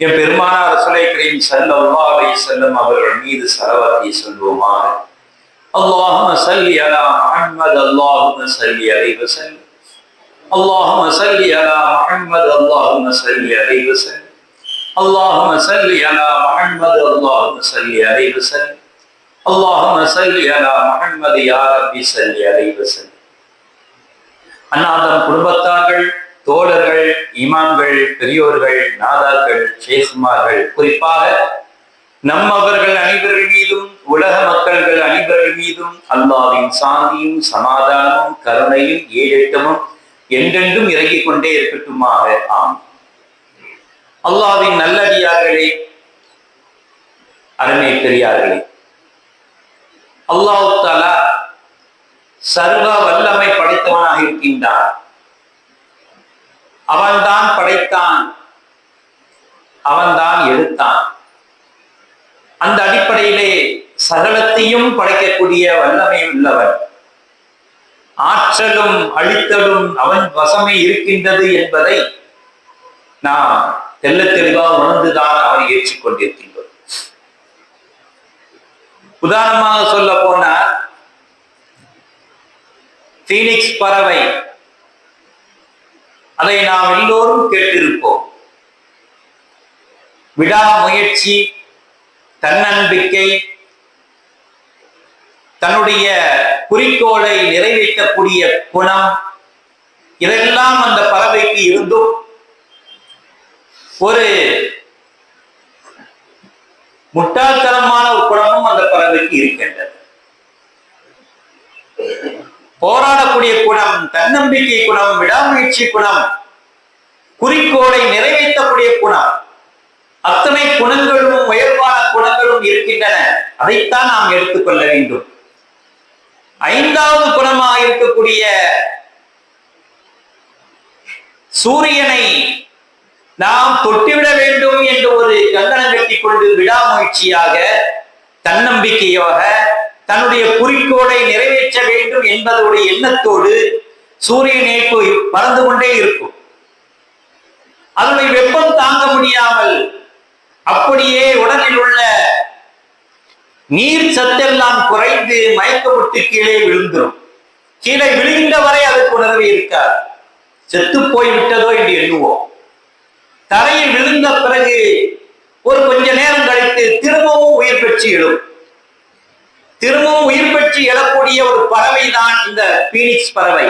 என் பெருமானார் சுலை கரீம் ஸல்லல்லாஹு அலைஹி வஸல்லம் அவர்கள் மீது சலவாத்தை சொல்வோமாக اللهم صل على محمد اللهم صل عليه وسلم اللهم صل على محمد اللهم صل عليه وسلم اللهم صل على محمد اللهم صل عليه وسلم اللهم صل على محمد يا ربي صل عليه وسلم அன்னாதம் குடும்பத்தார்கள் தோழர்கள் இமாம்கள் பெரியோர்கள் நாதார்கள் ஷேகுமார்கள் குறிப்பாக நம்மவர்கள் அனைவர்கள் மீதும் உலக மக்கள்கள் அனைவர்கள் மீதும் அல்லாவின் சாந்தியும் சமாதானமும் கருணையும் ஏழெட்டமும் என்றென்றும் இறங்கிக் கொண்டே இருக்கட்டுமாக. ஆம். அல்லாவின் நல்லடியார்களே அருமை பெரியார்களே அல்லாஹு தாலா சர்வ வல்லமை படைத்தவனாக இருக்கின்றான். அவன்தான் படைத்தான். அவன்தான் எடுத்தான். அந்த அடிப்படையிலே சகலத்தையும் படைக்கக்கூடிய வல்லமை உள்ளவன். ஆற்றலும் அழித்தலும் அவன் வசமே இருக்கின்றது என்பதை நாம் தெல்ல தெளிவாக உணர்ந்துதான் அவனை ஏற்றுக்கொண்டிருக்கின்றோம். உதாரணமாக சொல்ல போனால் பீனிக்ஸ் பறவை அதை நாம் எல்லோரும் கேட்டிருப்போம். விடாமுயற்சி தன்னம்பிக்கை தன்னுடைய குறிக்கோளை நிறைவேற்றக்கூடிய குணம் இதெல்லாம் அந்த பறவைக்கு இருந்தும் ஒரு முட்டாள்தனமான ஒரு குணமும் அந்த பறவைக்கு இருக்கின்றது. போராடக்கூடிய குணம் தன்னம்பிக்கை குணம் விடாமுயற்சி குணம் குறிக்கோளை நிறைவேற்றக்கூடிய குணம். அத்தனை குணங்களும் உயர்வான குணங்களும் இருக்கின்றன. அதைத்தான் நாம் எடுத்துக்கொள்ள வேண்டும். ஐந்தாவது குணமாக இருக்கக்கூடிய சூரியனை நாம் தொட்டுவிட வேண்டும் என்று ஒரு கங்கணம் கட்டிக் கொண்டு விடாமுயற்சியாக தன்னம்பிக்கையாக தன்னுடைய குறிக்கோளை நிறைவேற்ற வேண்டும் என்பதோடைய எண்ணத்தோடு சூரிய நேர்ப்பு பறந்து கொண்டே இருக்கும். அதனுடைய வெப்பம் தாங்க முடியாமல் அப்படியே உடலில் உள்ள நீர் சத்தெல்லாம் குறைந்து மயக்கப்பட்டு கீழே விழுந்துடும் கீழே விழுகின்ற வரை அதற்கு உணர்வு இருக்காது. செத்து போய் விட்டதோ என்று எண்ணுவோம். தரையில் விழுந்த பிறகு ஒரு கொஞ்ச நேரம் கழித்து திரும்பவும் உயிர் பெற்று எழும். திரும்பவும் உயிர் பெற்று எழக்கூடிய ஒரு பறவை தான் இந்த பீனிக்ஸ் பறவை.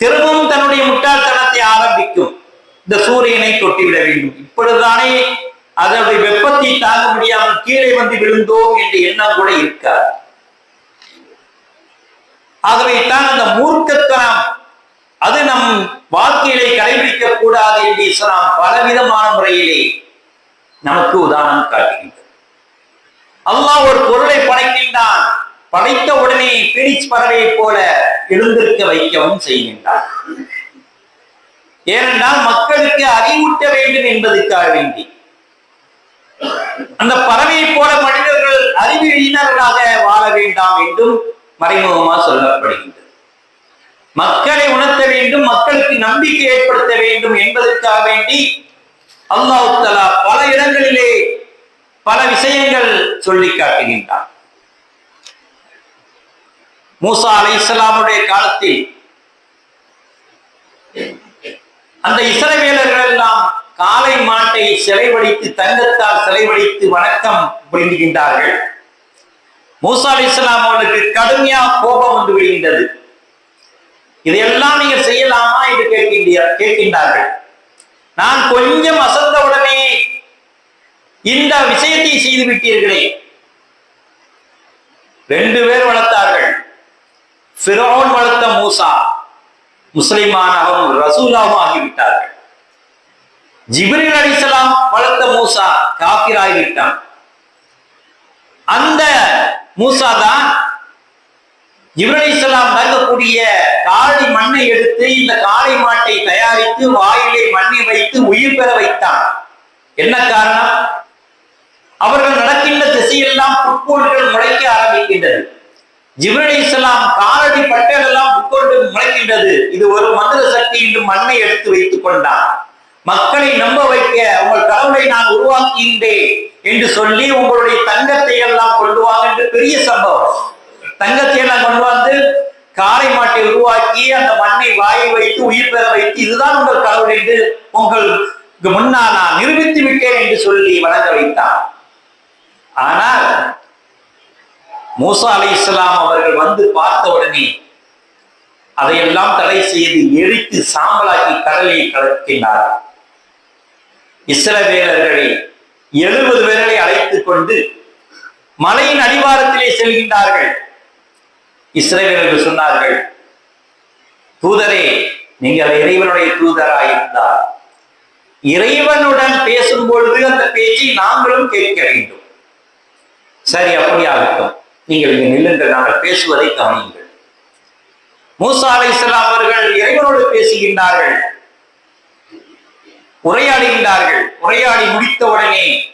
திரும்பவும் தன்னுடைய முட்டாள்தனத்தை ஆரம்பிக்கும். இந்த சூரியனை தொட்டிவிட வேண்டும். இப்பொழுதுதானே அதனுடைய வெப்பத்தை தாங்க முடியாமல் கீழே வந்து விழுந்தோம் என்ற எண்ணம் கூட இருக்காது. ஆகவே தான் அந்த மூர்க்கத்தனம் அது நம் வாழ்க்கையிலே கடைபிடிக்க கூடாது என்று இஸ்லாம் பலவிதமான முறையிலே நமக்கு உதாரணம் காட்டுகின்றது அல்லாஹ் ஒரு பொருளை படைக்கின்றான். படைத்த உடனே பீனிக்ஸ் பறவையை போல எழுந்திருக்க வைக்கவும் செய்கின்றான். ஏனென்றால் மக்களுக்கு அறிவூட்ட வேண்டும் என்பதற்காக வேண்டி. அந்த பறவையை போல மனிதர்கள் அறிவியினர்களாக வாழ வேண்டாம் என்றும் மறைமுகமா சொல்லப்படுகின்றது. மக்களை உணர்த்த வேண்டும் மக்களுக்கு நம்பிக்கை ஏற்படுத்த வேண்டும் என்பதற்காக வேண்டி அல்லாஹ் தலா பல இடங்களிலே பல விஷயங்கள் சொல்லி காட்டுகின்றான். மூசா அலை இஸ்லாமுடைய காலத்தில் அந்த இசைவேலர்கள் எல்லாம் காலை மாட்டை சிறைவடித்து தங்கத்தால் சிறைவடித்து வணக்கம் புரிந்துகின்றார்கள். மூசா அலி இஸ்லாம் அவர்களுக்கு கடுமையா கோபம் வந்து விடுகின்றது. இதையெல்லாம் நீங்கள் செய்யலாமா? என்று கேட்கின்ற கேட்கின்றார்கள். நான் கொஞ்சம் அசந்தவுடனே இந்த விஷயத்தை செய்து விட்டீர்களே. ரெண்டு பேர் வளர்த்தார்கள். ஃபிரோன் வளர்த்த மூசா முஸ்லிமானாகவும் ரசூலாகவும் ஆகிவிட்டார்கள். ஜிப்ரீல் அலிசலாம் வளர்த்த மூசா காபிராகிவிட்டான். அந்த மூசா தான் ஜிப்ரீல் அலிசலாம் வழங்கக்கூடிய காளை மண்ணை எடுத்து இந்த காளை மாட்டை தயாரித்து வாயிலை மண்ணை வைத்து உயிர் பெற வைத்தான். என்ன காரணம்? அவர்கள் நடக்கின்ற திசையெல்லாம் புட்போல்கள் முளைக்க ஆரம்பிக்கின்றது. ஜிப்ரல் இஸ்லாம் காலடி பட்டல் எல்லாம் முளைக்கின்றது. இது ஒரு மந்திர சக்தி என்று மண்ணை எடுத்து வைத்துக் கொண்டார். மக்களை நம்ப வைக்க உங்கள் கடவுளை நான் உருவாக்கின்றேன் என்று சொல்லி உங்களுடைய தங்கத்தை எல்லாம் கொண்டு வாங்க என்று பெரிய சம்பவம். தங்கத்தை எல்லாம் கொண்டு வந்து காரை மாட்டை உருவாக்கி அந்த மண்ணை வாயை வைத்து உயிர் பெற வைத்து இதுதான் உங்கள் கடவுள் என்று உங்களுக்கு முன்னால் நான் நிரூபித்து விட்டேன் என்று சொல்லி வழங்க வைத்தான் ஆனால் மூசா அலி இஸ்லாம் அவர்கள் வந்து பார்த்த உடனே அதையெல்லாம் தடை செய்து எரித்து சாம்பலாக்கி கடலில் கலக்கினார். இஸ்ரவேலர்களை எழுபது பேர்களை அழைத்துக் கொண்டு மலையின் அடிவாரத்திலே செல்கின்றார்கள். இஸ்ரேலர்கள் சொன்னார்கள் தூதரே நீங்கள் இறைவனுடைய தூதராயிருந்தார். இறைவனுடன் பேசும் பொழுது அந்த பேச்சை நாங்களும் கேட்க வேண்டும். சரி அப்படியாகட்டும் நீங்கள் இங்கு நில்லுங்கள். நாங்கள் பேசுவதை கவனியுங்கள். மூசா அலை அவர்கள் இறைவனோடு பேசுகின்றார்கள். உரையாடுகின்றார்கள். உரையாடி முடித்தவுடனே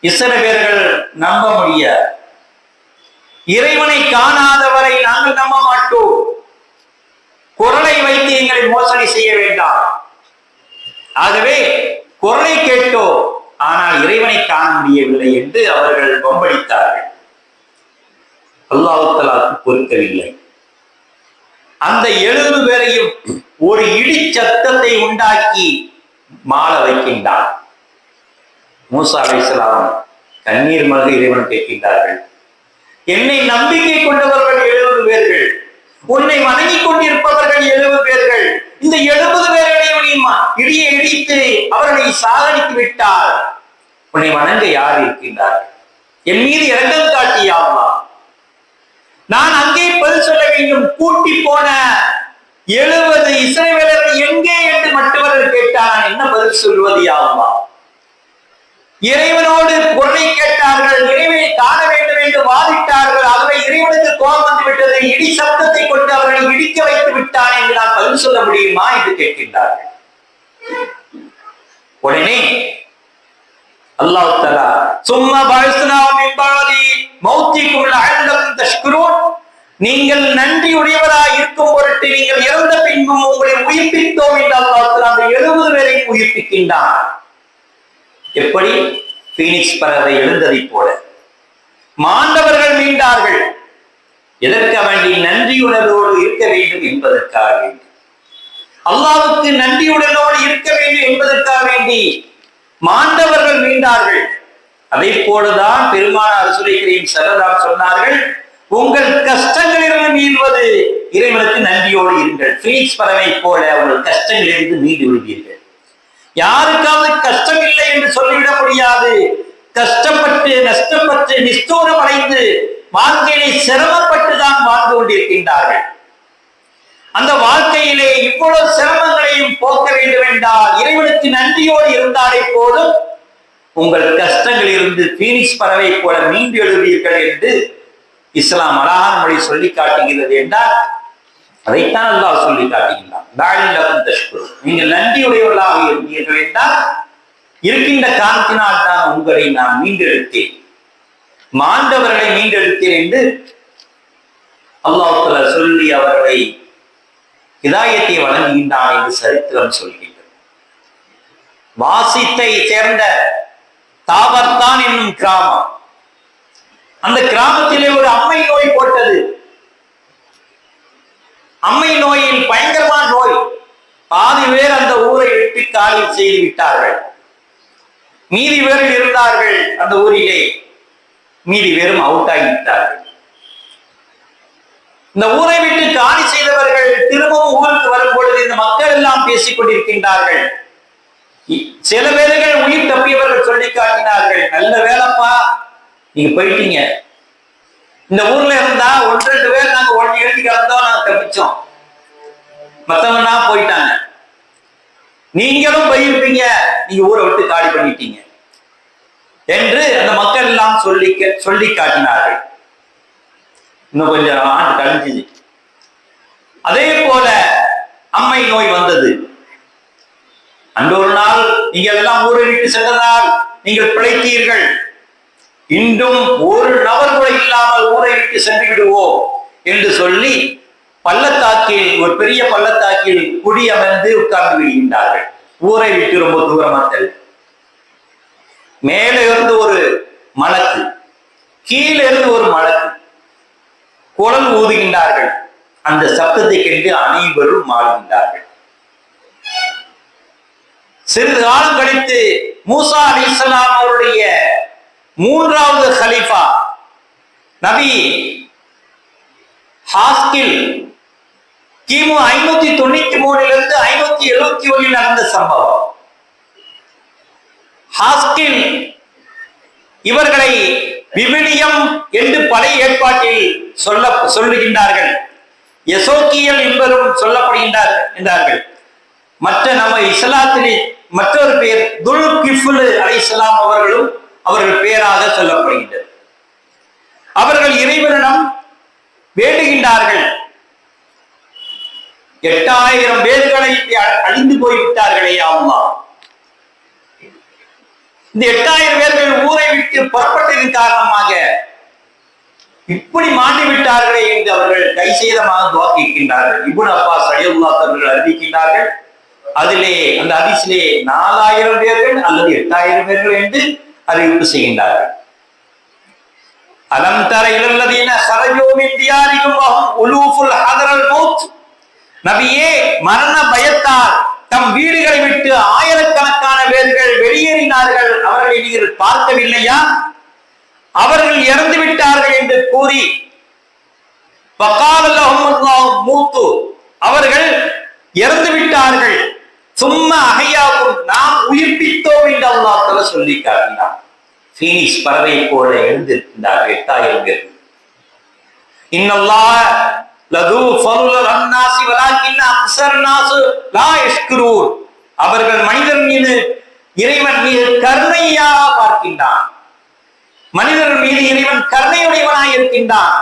உடனே பேர்கள் நம்ப முடிய இறைவனை காணாதவரை நாங்கள் நம்ப மாட்டோம். குரலை வைத்து எங்களை மோசடி செய்ய வேண்டாம். ஆகவே குரலை கேட்டோ ஆனால் இறைவனை காண முடியவில்லை என்று அவர்கள் பம்படித்தார்கள் அல்லாஹத்தலாக்கு பொறுக்கவில்லை. அந்த எழுபது பேரையும் ஒரு இடி சத்தத்தை உண்டாக்கி மாள வைக்கின்றார். மூசா அலிஸ்லாம் கண்ணீர் மல்க இறைவன் கேட்கின்றார்கள். என்னை நம்பிக்கை கொண்டவர்கள் எழுபது பேர்கள் உன்னை வணங்கிக் கொண்டிருப்பவர்கள் எழுபது பேர்கள் இந்த எழுபது இடியை இடித்து அவர்களை சாகடித்து விட்டால் உன்னை வணங்க யார் இருக்கின்றார் என் மீது இரக்கம் காட்டியாமா நான் அங்கே பதில் சொல்ல வேண்டும். கூட்டி போன எழுபது இஸ்ரவேலர்கள் எங்கே என்று மற்றவர்கள் கேட்டால் நான் என்ன பதில் சொல்வது யாமா இறைவனோடு குரலை கேட்டார்கள். இறைவனை காண வேண்டும் என்று வாதிட்டார்கள். ஆகவே இறைவனுக்கு கோபம் வந்து விட்டது. இடி சப்தத்தை கொண்டு அவர்களை இடிக்க வைத்து விட்டான் என்று நான் பதில் சொல்ல முடியுமா என்று கேட்கின்றார்கள். உடனே அல்லாஹ் தலா சும்மா பழசுனாவும் மௌத்திக்கு மௌத்திக்கும் அழந்தம் தஷ்குரூன். நீங்கள் நன்றி உடையவராய் இருக்கும் பொருட்டு நீங்கள் இறந்த பின்பும் உங்களை உயிர்ப்பித்தோம் என்று அல்லாஹ் அந்த எழுபது பேரை உயிர்ப்பிக்கின்றான். எப்படி? பீனிக்ஸ் பறவை எழுந்ததைப் போல. மாண்டவர்கள் மீண்டார்கள். எதற்க வேண்டி நன்றியுணர்வோடு இருக்க வேண்டும் என்பதற்காக வேண்டும் அல்லாவுக்கு நன்றியுடனோடு இருக்க வேண்டும் என்பதற்காக வேண்டி மாண்டவர்கள் மீண்டார்கள் அதை போலதான் பெருமானார் சுரைக்கிறேன் சரதார் சொன்னார்கள் உங்கள் கஷ்டங்களிலிருந்து மீள்வது இறைவனுக்கு நன்றியோடு இருங்கள். பீனிக்ஸ் பறவை போல உங்கள் கஷ்டங்களிலிருந்து மீண்டு விடுவீர்கள். யாருக்காவது கஷ்டம் இல்லை என்று சொல்லிவிட முடியாது. கஷ்டப்பட்டு நஷ்டப்பட்டு நிஷ்டூரம் அடைந்து வாழ்க்கையை சிரமப்பட்டு தான் வாழ்ந்து கொண்டிருக்கின்றார்கள். அந்த வாழ்க்கையிலே இவ்வளவு சிரமங்களையும் போக்க வேண்டும் என்றால் இறைவனுக்கு நன்றியோடு இருந்தாலே போதும். உங்கள் கஷ்டங்களிலிருந்து பீனிக்ஸ் பறவை போல மீண்டு எழுதுவீர்கள் என்று இஸ்லாம் அழகான மொழி சொல்லி காட்டுகிறது என்றால் அதைத்தான் அல்லாஹ் சொல்லி காட்டுகின்றான். நீங்கள் நன்றியுடையவர்களாக இருந்தீர்கள் என்றால் இருக்கின்ற காரணத்தினால் தான் உங்களை நான் மீண்டெடுத்தேன். மாண்டவர்களை மீண்டெடுத்தேன் என்று அல்லாஹ் சொல்லி அவர்களை இதாயத்தை வழங்குகின்றான் என்று சரித்திரம் சொல்கின்றது. வாசித்தை சேர்ந்த தாவர்தான் என்னும் கிராமம். அந்த கிராமத்திலே ஒரு அம்மை நோய் போட்டது. அம்மை நோயில் பயங்கரமான நோய். பாதி பேர் அந்த ஊரை விட்டு காலி செய்து விட்டார்கள். மீதி பேரில் இருந்தார்கள் அந்த ஊரிலே. மீதி பேரும் அவுட் ஆகிவிட்டார்கள். இந்த ஊரை விட்டு காலி செய்தவர்கள் திரும்பவும் ஊருக்கு வரும் பொழுது இந்த மக்கள் எல்லாம் பேசிக் கொண்டிருக்கின்றார்கள். சில பேர்கள் உயிர் தப்பியவர்கள் சொல்லி காட்டினார்கள் நல்ல வேலைப்பா நீங்க போயிட்டீங்க. இந்த ஊர்ல இருந்தா ஒன்று ரெண்டு பேர் நாங்க ஒன்னு எழுதி கலந்தோம் நாங்க தப்பிச்சோம். மத்தவனா போயிட்டாங்க. நீங்களும் போயிருப்பீங்க நீங்க ஊரை விட்டு காலி பண்ணிட்டீங்க. என்று அந்த மக்கள் எல்லாம் சொல்லி சொல்லி காட்டினார்கள். இன்னும் கொஞ்சம் ஆண்டு கழிஞ்சுது. அதே போல அம்மை நோய் வந்தது. அன்று ஒரு நாள் நீங்கள் எல்லாம் ஊரை விட்டு சென்றதால் நீங்கள் பிழைத்தீர்கள். இன்றும் ஒரு நபர் கூட இல்லாமல் ஊரை விட்டு சென்று விடுவோம் என்று சொல்லி பள்ளத்தாக்கில் ஒரு பெரிய பள்ளத்தாக்கில் குடியமர்ந்து உட்கார்ந்து விடுகின்றார்கள். ஊரை விட்டு ரொம்ப தூரமா தள்ளி மேலே இருந்து ஒரு மலக்கு கீழே இருந்து ஒரு மலக்கு குரல் ஊதுகின்றார்கள். அந்த சப்தத்தை கேட்டு அனைவரும் மாறுகின்றார்கள் சிறிது காலம் கழித்து மூசா அலி இஸ்லாம் அவருடைய மூன்றாவது ஹலீஃபா நபி ஹாஸ்கில் கிமு ஐநூத்தி தொண்ணூத்தி மூணிலிருந்து ஐநூத்தி எழுபத்தி ஒன்றில் நடந்த சம்பவம். ஹாஸ்கில் இவர்களை விவிலியம் என்று பழைய ஏற்பாட்டில் சொல்ல சொல்லுகின்றார்கள். எசோக்கியல் என்பதும் சொல்லப்படுகின்றார் என்றார்கள். மற்ற நம்ம இஸ்லாத்திலே மற்றொரு பெயர் துல் கிஃபுல் அலை இஸ்லாம் அவர்களும் அவர்கள் பெயராக சொல்லப்படுகின்றது அவர்கள் இறைவனிடம் வேண்டுகின்றார்கள். எட்டாயிரம் பேர்களை அழிந்து போய்விட்டார்களே அம்மா இந்த எட்டாயிரம் பேர்கள் ஊரை விட்டு புறப்பட்டதன் காரணமாக இப்படி மாண்டி விட்டார்களே என்று அவர்கள் கை செய்தமாக இபுன் அப்பா அலியுல்லா அவர்கள் அறிவிக்கின்றார்கள். அதிலே அந்த அதிசிலே நாலாயிரம் பேர்கள் அல்லது எட்டாயிரம் பேர்கள் என்று அறிவிப்பு செய்கின்றார்கள். அலம் தர இளல்லதீன சரஜோமின் உலூஃபுல் ஹதரல் மௌத். நபியே மரண பயத்தால் தம் வீடுகளை விட்டு ஆயிரக்கணக்கான பேர்கள் வெளியேறினார்கள். அவர்களை நீங்கள் பார்க்கவில்லையா? அவர்கள் இறந்து விட்டார்கள் என்று கூறி மூத்து அவர்கள் இறந்து விட்டார்கள். சும்மா அகையாகும் நாம் உயிர்ப்பித்தோம் என்று அல்லாத்தல சொல்லி காட்டினார் பீனிஸ் பறவை போல எழுந்திருக்கின்றார்கள் எட்டாயிரம் பேர். இன்னல்லா லது ஃபருல் அன்னாசி வலாக்கின் அக்சர் நாசு லா யஷ்குரூன். அவர்கள் மனிதன் மீது இறைவன் மீது கருணையாக பார்க்கின்றான். மனிதர்கள் மீது இறைவன் கருணையுடையவனாய் இருக்கின்றான்.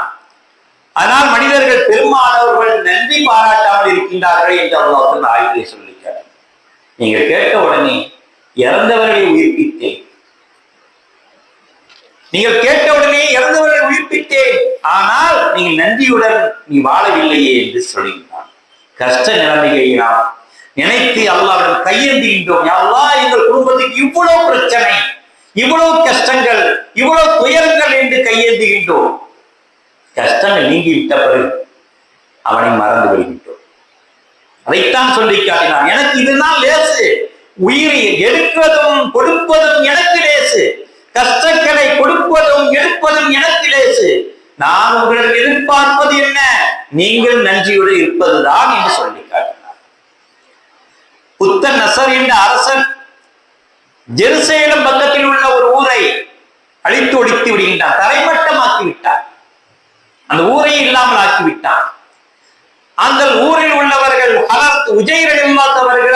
ஆனால் மனிதர்கள் பெரும்பாலானவர்கள் நன்றி பாராட்டாமல் இருக்கின்றார்கள் என்று அல்லாஹ் ஆய்வுகளை சொல்லிக்கிறார் நீங்கள் கேட்ட உடனே இறந்தவர்களை உயிர்ப்பித்தேன். நீங்கள் கேட்ட உடனே இறந்தவர்களை உயிர்ப்பித்தேன். ஆனால் நீங்கள் நன்றியுடன் நீ வாழவில்லையே என்று சொல்லுகிறான் கஷ்ட நிலைமையை நாம் நினைத்து அல்லாவிடம் கையெழுந்துகின்றோம் அல்லா எங்கள் குடும்பத்துக்கு இவ்வளவு பிரச்சனை. இவ்வளவு கஷ்டங்கள் இவ்வளவு துயரங்கள் என்று கையேந்துகின்றோம். கஷ்டங்கள் நீங்கிவிட்ட பிறகு அவனை மறந்து விடுகின்றோம். அதைத்தான் சொல்லி காட்டினான். எனக்கு இதுதான் லேசு. உயிரை எடுப்பதும் கொடுப்பதும் எனக்கு லேசு. கஷ்டங்களை கொடுப்பதும் எடுப்பதும் எனக்கு லேசு. நான் உங்களிடம் எதிர்பார்ப்பது என்ன? நீங்கள் நன்றியோடு இருப்பதுதான் என்று சொல்லி காட்டினார் புத்த நசர் என்ற அரசன் ஜெருசேலம் பக்கத்தில் உள்ள அழித்து ஒழித்து விடுகின்றார். தரைமட்டமாக்கி விட்டார் அந்த ஊரை இல்லாமல் ஆக்கிவிட்டார். அந்த ஊரில் உள்ளவர்கள் ஹலத் உஜைரல்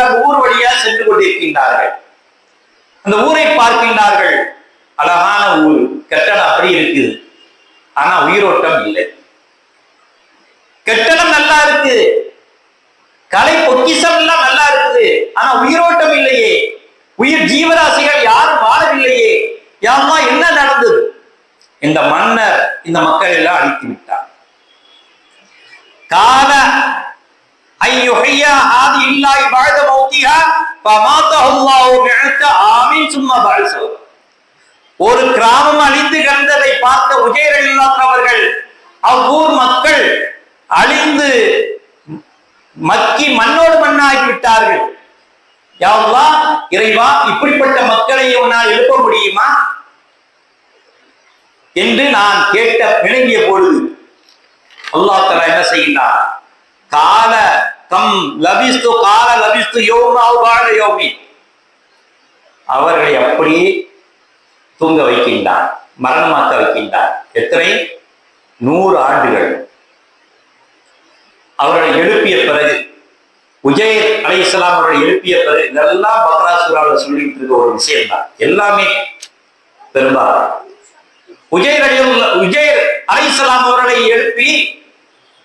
அந்த ஊர் வழியா சென்று கொண்டிருக்கின்றார்கள். அந்த ஊரை பார்க்கின்றார்கள். அழகான ஊர் கட்டணம் அப்படி இருக்குது. ஆனா உயிரோட்டம் இல்லை. கட்டணம் நல்லா இருக்கு கலை பொக்கிசம் எல்லாம் நல்லா இருக்குது. ஆனா உயிரோட்டம் இல்லையே. உயிர் ஜீவராசிகள் யாரும் வாழவில்லையே. யாருமா என்ன நடந்தது? இந்த மன்னர் இந்த மக்கள் எல்லாம் அழித்து விட்டார். கால ஐயுஹையா ஆதி இல்லாய் வாழ்த மௌத்தியா ஃபமாத்தஹு அல்லாஹு பிஅத்த ஆமீன் சும்மா பஅஸு ஒரு கிராமம் அழிந்து கிடந்ததை பார்த்த உஜயர் அவர்கள் அவ்வூர் மக்கள் அழிந்து மக்கி மண்ணோடு மண்ணாகி விட்டார்கள் யாவல்லா இறைவா இப்படிப்பட்ட மக்களை உன்னால் எழுப்ப முடியுமா? என்று நான் கேட்ட விளங்கிய பொழுது அல்லா தலா என்ன செய்கிறார் கால தம் லபிஸ்து கால லபிஸ்து யோமாவுபான யோமி. அவர்களை அப்படியே தூங்க வைக்கின்றார் மரணமாக்க வைக்கின்றார் எத்தனை? நூறு ஆண்டுகள். அவர்களை எழுப்பிய பிறகு உஜயர் அலை இஸ்லாம் அவர்களை எழுப்பிய பிறகு இதெல்லாம் பக்ராசுராவில் சொல்லிட்டு இருக்க ஒரு விஷயம் தான் எல்லாமே பெரும்பாலும். உஜய் அலி உஜய் அலை இஸ்லாம் அவர்களை எழுப்பி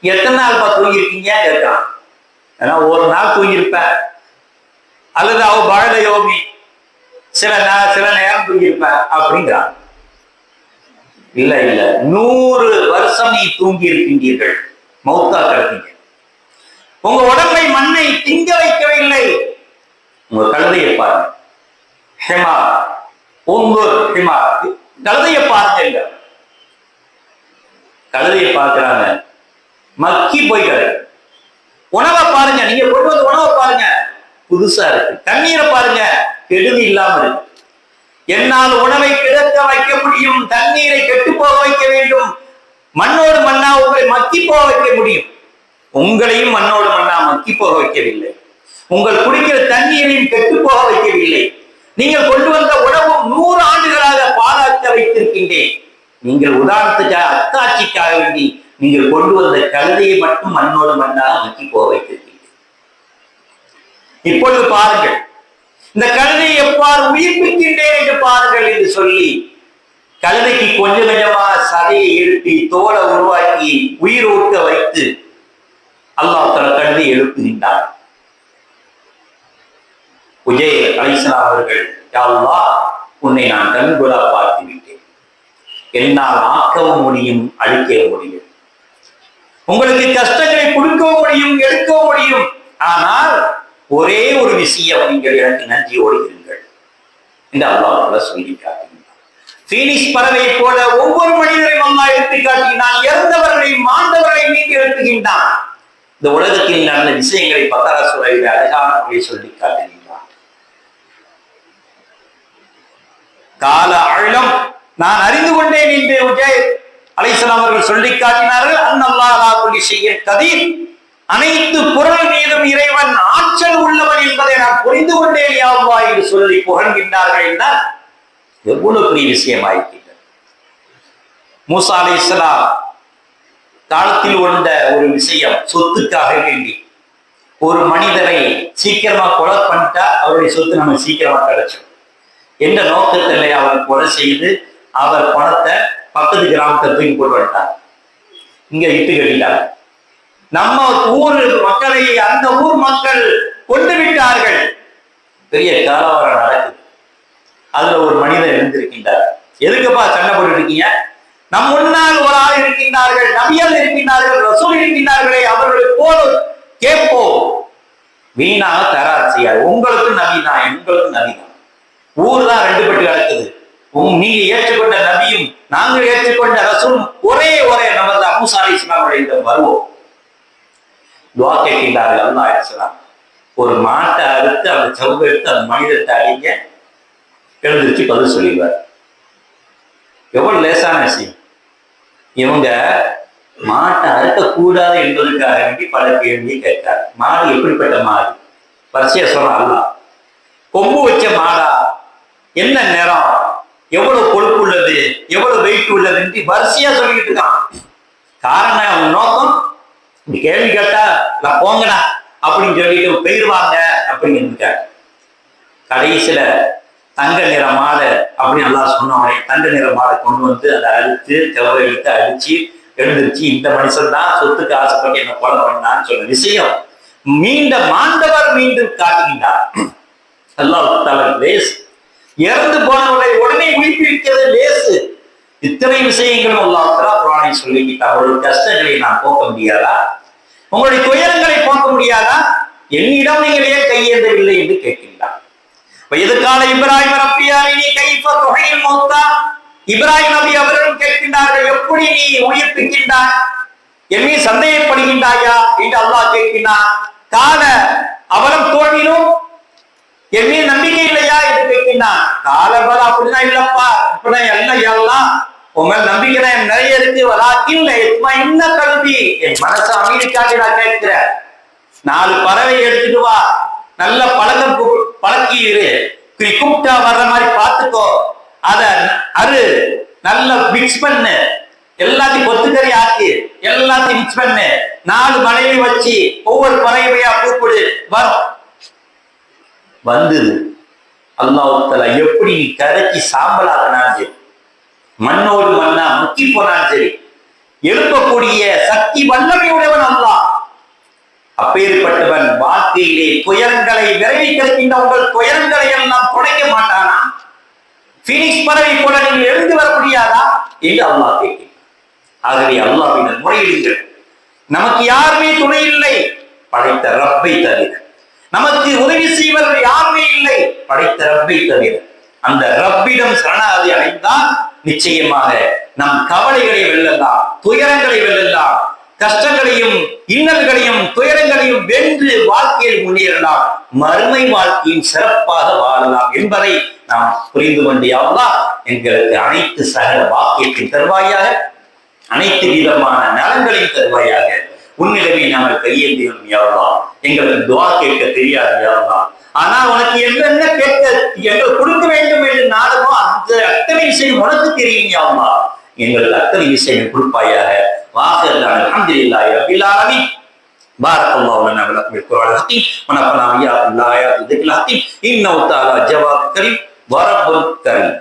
எத்தனை நாள் பா தூங்கியிருக்கீங்க? கேட்கிறான் ஏன்னா ஒரு நாள் தூங்கியிருப்பேன். அல்லது அவ பாழ யோகி சில நே- சில நேரம் தூங்கியிருப்பேன் அப்படிங்கிறான். இல்ல இல்ல. நூறு வருஷம் நீ தூங்கி இருக்கின்றீர்கள் மௌத்தா கிடந்தீங்க உங்க உடம்பை மண்ணை திங்க வைக்கவில்லை. உங்க கழுதையை பாருங்க. ஹெமா உங்கூர் ஹிமா கழுதையை பாருங்க கழுதையை பார்க்கிறாங்க. மக்கி போய் கிடக்கு உணவை பாருங்க நீங்க கொண்டு வந்து உணவை பாருங்க. புதுசா இருக்கு. தண்ணீரை பாருங்க கெடுதி இல்லாம இருக்கு. என்னால் உணவை கிடக்க வைக்க முடியும் தண்ணீரை கெட்டு போக வைக்க வேண்டும். மண்ணோடு மண்ணா உங்களை மக்கி போக வைக்க முடியும். உங்களையும் மண்ணோடு மண்ணா மக்கி போக வைக்கவில்லை. உங்கள் குடிக்கிற தண்ணீரையும் கெட்டு போக வைக்கவில்லை. நீங்கள் கொண்டு வந்த உணவும் நூறு ஆண்டுகளாக பாதாக்க வைத்திருக்கின்றேன். நீங்கள் உதாரணத்துக்காக அத்தாட்சிக்காக வேண்டி நீங்கள் கொண்டு வந்த கழுதையை மட்டும் மண்ணோடு மண்ணாக மக்கி போக வைத்திருக்கீங்க இப்பொழுது பாருங்கள். இந்த கழுதையை எவ்வாறு உயிர்ப்பிக்கின்றேன் என்று பாருங்கள் என்று சொல்லி கழுதைக்கு கொஞ்சம் கொஞ்சமா சதையை எழுப்பி தோலை உருவாக்கி உயிர் ஊட்ட வைத்து அல்லாஹ் கழுதி கழுதை எழுப்புகின்றார் உஜய் அலிஸ்லாம் அவர்கள் யாழ்லா உன்னை நான் கண்குலா பார்த்து விட்டேன் என்னால் ஆக்கவும் முடியும் அழிக்கவும் முடியும். உங்களுக்கு கஷ்டங்களை கொடுக்கவும் முடியும் எடுக்கவும் முடியும். ஆனால் ஒரே ஒரு விஷயம் நீங்கள் எனக்கு நன்றியோடு இருங்கள். என்று அல்லாஹ் சொல்லி காட்டுகின்றார் பீனிக்ஸ் பறவை போல ஒவ்வொரு மனிதரையும் அல்லாஹ் எடுத்து காட்டுகின்றான் இறந்தவர்களையும் மாண்டவர்களையும் மீண்டு எழுத்துகின்றான் இந்த உலகத்தில் நடந்த விஷயங்களை பத்தார சுரையில் அழகான முறையை சொல்லி காட்டுகின்றான் கால ஆழம் நான் அறிந்து கொண்டேன் என்று உஜய் அலைசலாம் அவர்கள் சொல்லி காட்டினார்கள் அன்னல்லா புள்ளி செய்ய கதீர். அனைத்து பொருள் மீதும் இறைவன் ஆற்றல் உள்ளவன் என்பதை நான் புரிந்து கொண்டேன் யாவா என்று சொல்லி புகழ்கின்றார்கள் என்றால் எவ்வளவு பெரிய விஷயமாயிருக்கின்றது மூசா அலை இஸ்லாம் காலத்தில் உள்ள ஒரு விஷயம் சொத்துக்காக வேண்டி. ஒரு மனிதரை சீக்கிரமா கொலை பண்ணிட்டா அவருடைய சொத்து நம்ம சீக்கிரமா கிடைச்சோம் எந்த நோக்கத்திலே அவர் கொலை செய்து அவர் பணத்தை பக்கத்து கிராமத்தை தூக்கி கொண்டு வந்துட்டார். இங்க இட்டு கட்டிட்டார் நம்ம ஊர் மக்களை அந்த ஊர் மக்கள் கொண்டு விட்டார்கள். பெரிய கலவரம் நடக்குது. அதுல ஒரு மனிதன் இருந்திருக்கின்றார் எதுக்குப்பா சண்டை போட்டு இருக்கீங்க? நம் முன்னால் ஒரு ஆள் இருக்கின்றார்கள் நபியல் இருக்கின்றார்கள் ரசூல் இருக்கின்றார்களே அவர்களுக்கு போல் கேட்போம். வீணாக தரார் செய்யாது உங்களுக்கு நபிதான் எங்களுக்கு நபிதான். ஊர் தான் ரெண்டு பட்டு கிடக்குது. உம் நீங்க ஏற்றுக்கொண்ட நபியும் நாங்கள் ஏற்றுக்கொண்ட ரசூலும் ஒரே ஒரே நமது அமுசாரி இஸ்லாமுடைய வருவோம். துவா கேட்கின்றார்கள் அல்லா இஸ்லாம் ஒரு மாட்டை அறுத்து அந்த சவுக்கு எடுத்து அந்த மனிதத்தை அழிங்க எழுந்திருச்சு பதில் சொல்லிடுவார். எவ்வளவு லேசான விஷயம். இவங்க மாட்டை அறுக்கக்கூடாது என்பதற்காக வேண்டி பல கேள்வியை கேட்டார். மாடு எப்படிப்பட்ட மாடு? வரிசையா சொல்றான் கொம்பு வச்ச மாடா என்ன நிறம்? எவ்வளவு கொழுப்பு உள்ளது? எவ்வளவு வெயிட் உள்ளது? என்று வரிசையா சொல்லிட்டு இருக்கான். காரணம் அவன் நோக்கம் இந்த கேள்வி கேட்டா நான் போங்கடா அப்படின்னு சொல்லிட்டு போயிடுவாங்க அப்படின்னு இருக்காரு கடைசியில தங்க நிற மாலை அப்படின்னு நல்லா சொன்னவனே தங்க நிற மாலை கொண்டு வந்து அதை அழுத்து செவரை எடுத்து அடிச்சு எழுந்திருச்சு இந்த மனுஷன் தான் சொத்துக்கு ஆசைப்பட்டு என்ன கொலை பண்ணான்னு சொன்ன விஷயம். மீண்ட மாண்டவர் மீண்டும் காட்டுகின்றார். அல்லாஹ் லேஸ் இறந்து போனவரை உடனே உயிர்ப்பிக்கிறது லேசு. இத்தனை விஷயங்களும் அல்லாஹ் புராணை சொல்லிக்கிட்டார் அவருடைய கஷ்டங்களை நான் போக்க முடியாதா? உங்களுடைய துயரங்களை போக்க முடியாதா? என்னிடம் நீங்கள் ஏன் கையேந்தவில்லை என்று கேட்கிறேன். எதுக்கால இப்ராஹிம் ரப்பியாரினி கைஃப துஹைல் மௌத்தா இப்ராஹிம் நபி அவர்களும் கேட்கின்றார்கள் எப்படி நீ உயிர்ப்பிக்கின்றாய் என் சந்தேகப்படுகின்றாயா என்று அல்லாஹ் கேட்கின்றான் கால அவலம் தோல்வினும் என் மீது நம்பிக்கை இல்லையா என்று கேட்கின்றான் காலபல அப்படின்னா இல்லப்பா இப்படின்னா எல்லாம் எல்லாம் உங்கள் நம்பிக்கை தான் நிறைய இருக்கு வராக்கில் என்ன கல்வி என் மனசு அமைதிக்காக நான் கேட்கிறேன் நாலு பறவை எடுத்துட்டு வா நல்ல பழக்கம் பழக்கி இரு கூப்பிட்டா வர்ற மாதிரி பார்த்துக்கோ. அத அரு. நல்ல மிக்ஸ் பண்ணு. எல்லாத்தையும் கொத்துக்கறி ஆக்கி எல்லாத்தையும் மிக்ஸ் பண்ணு. நாலு மனைவி வச்சு ஒவ்வொரு பறவையா கூப்பிடு. வரும் வந்தது. அல்லாஹ் எப்படி நீ கரைச்சி சாம்பலாக்கினாலும் சரி மண்ணோடு மண்ணா முக்கி போனாலும் சரி எழுப்பக்கூடிய சக்தி வல்லமையுடையவன் அல்லா அப்பேற்பட்டவன் மத்தியிலே துயரங்களை விரைவி கிடைக்கின்ற உங்கள் துயரங்களை எல்லாம் துடைக்க மாட்டானா? பீனிக்ஸ் பறவை போல நீங்கள் எழுந்து வர முடியாதா? என்று அல்லாஹ் கேட்கிறான் ஆகவே அல்லாஹ்விடம் முறையிடுங்கள். நமக்கு யாருமே துணை இல்லை. படைத்த ரப்பை தவிர. நமக்கு உதவி செய்வர்கள் யாருமே இல்லை. படைத்த ரப்பை தவிர. அந்த ரப்பிடம் சரணாதி அடைந்தால் நிச்சயமாக நம் கவலைகளை வெல்லலாம் துயரங்களை வெல்லலாம் கஷ்டங்களையும் இன்னல்களையும் துயரங்களையும் வென்று வாழ்க்கையில் முன்னேறலாம் மறுமை வாழ்க்கையும் சிறப்பாக வாழலாம் என்பதை நாம் புரிந்து கொண்டியாவதா எங்களுக்கு அனைத்து சகல வாக்கியத்தின் தருவாயாக அனைத்து விதமான நலங்களையும் தருவாயாக உன்னிடமே நாங்கள் கையேந்தியும் யாவா எங்களுக்கு துவா கேட்க தெரியாது யாவா ஆனா உனக்கு என்னென்ன கேட்க எங்களுக்கு கொடுக்க வேண்டும் என்று நாடுமோ அந்த அத்தனை விஷயம் உனக்கு தெரியும் யாவா எங்களுக்கு அத்தனை விஷயம் கொடுப்பாயாக. واخر دعوانا الحمد لله رب العالمين بارك الله لنا ولكم بالقران الحكيم ونفعنا اياكم بالايات والذكر الحكيم انه تعالى جواد كريم ورب كريم